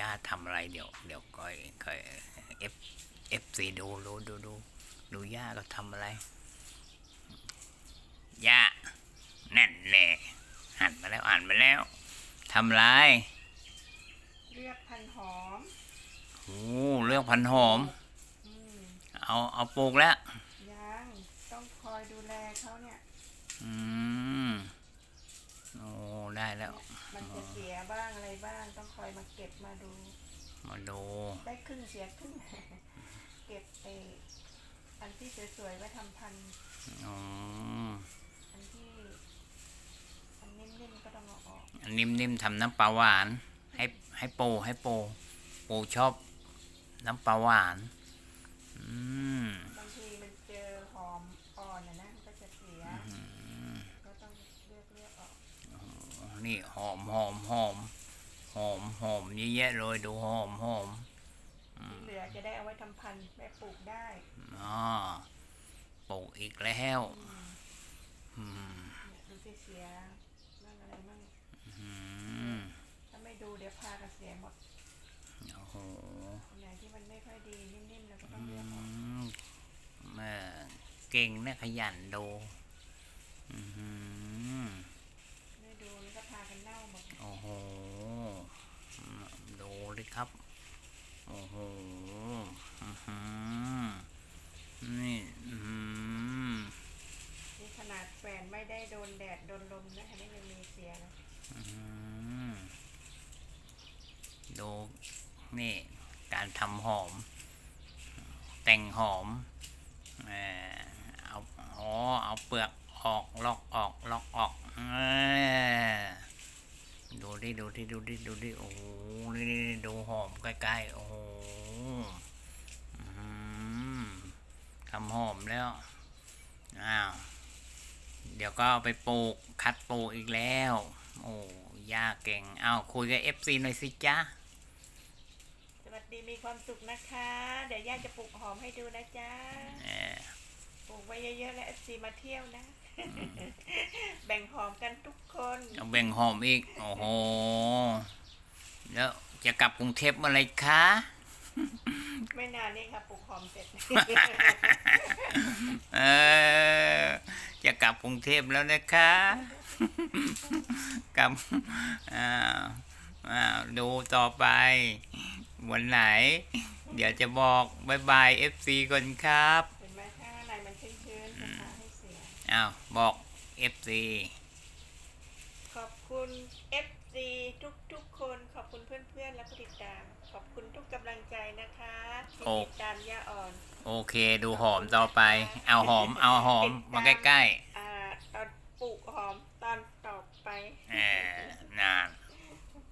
ย่าทำอะไรเดี๋ยวเดี๋ยวก่อยก่อยเอฟเอฟซีดูดูดูดูดูย่าก็ทำอะไรย่านั่นแหละหันมาแล้วอ่านมาแล้วทำอะไรเลือกพันธุ์หอมโอ้เรื่องพันหอมอืมเอาเอาปลูกแล้วยังต้องคอยดูแลเขาเนี่ย อืมโอ้ ได้แล้ว มันจะเสียบ้างอะไรบ้างต้องคอยมาเก็บมาดู มาดู ได้ครึ่งเสียครึ่ง เก็บเอออันที่สวยๆไว้ทำพันธุ์อ๋อ อันที่ อันนิ่มๆก็ต้องเอาออก อันนิ่มๆทำน้ำปลาหวาน ให้ให้ปูให้ปูปูชอบน้ำปลาหวาน อืม บางทีมันเจอหอมอ่อนนะนะมันก็จะเสีย ก็ต้องเลือกเลือกออก นี่หอมหอมหอมหอมหอมเยอะแยะเลยดูหอมหอมที่เหลือจะได้เอาไว้ทำพันธุ์แม่ปลูกได้อ๋อปลูกอีกแล้วอืมเนี่ยดูสิเสียบ้างอะไรบ้างอืมถ้าไม่ดูเดี๋ยวพากันเสียหมดโอ้โหอันไหนที่มันไม่ค่อยดีนิ่มๆเราก็ต้อืองเลือกออกมแม่เก่งนะขยันดูอืม ไม่ดูแล้วก็พากันเน่าหมด โอ้โห ดูดิครับ โอ้โหนี่นี่ขนาดแฟนไม่ได้โดนแดด โดนลมนะคะนี่ยังมีเสียนะดูนี่ การทำหอม แต่งหอมเอ่อเอาอ๋อเอาเปลือกออกลอกออกลอกออก ดูดิดูดิดูดิดูดิโอ้โหนี่นี่นี่ดูหอมใกล้ๆโอ้โหอื้อหือทำหอมแล้วอ้าวเดี๋ยวก็เอาไปปลูกคัดปลูกอีกแล้ว โอ้ยากเก่งอ้าวคุยกับเอฟซีหน่อยสิจ๊ะสวัสดีมีความสุขนะคะ เดี๋ยวย่าจะปลูกหอมให้ดูนะจ๊ะเออ ปลูกไว้เยอะๆแล้วเอฟซีมาเที่ยวนะ แบ่งหอมกันทุกคนเอาแบ่งหอมอีก โอ้โห แล้วจะกลับกรุงเทพเมื่อไหรคะ ไม่นานนี่ค่ะปลูกหอมเสร็จเออจะกลับกรุงเทพแล้วนะคะกลับอ้าวอ้าวดูต่อไป วันไหน เดี๋ยวจะบอกบายบายเอฟซีก่อนครับ อ้าวบอกเอฟซีขอบคุณ FC ทุกๆคน ขอบคุณเพื่อนๆและผู้ติดตาม ขอบคุณทุกกำลังใจนะคะที่ติดตามย่าอ่อน โอเค ดูหอมต่อไป เอาหอม เอาหอม มาใกล้อ่าตอนปลูกหอมตอนต่อไป ๆเออนาน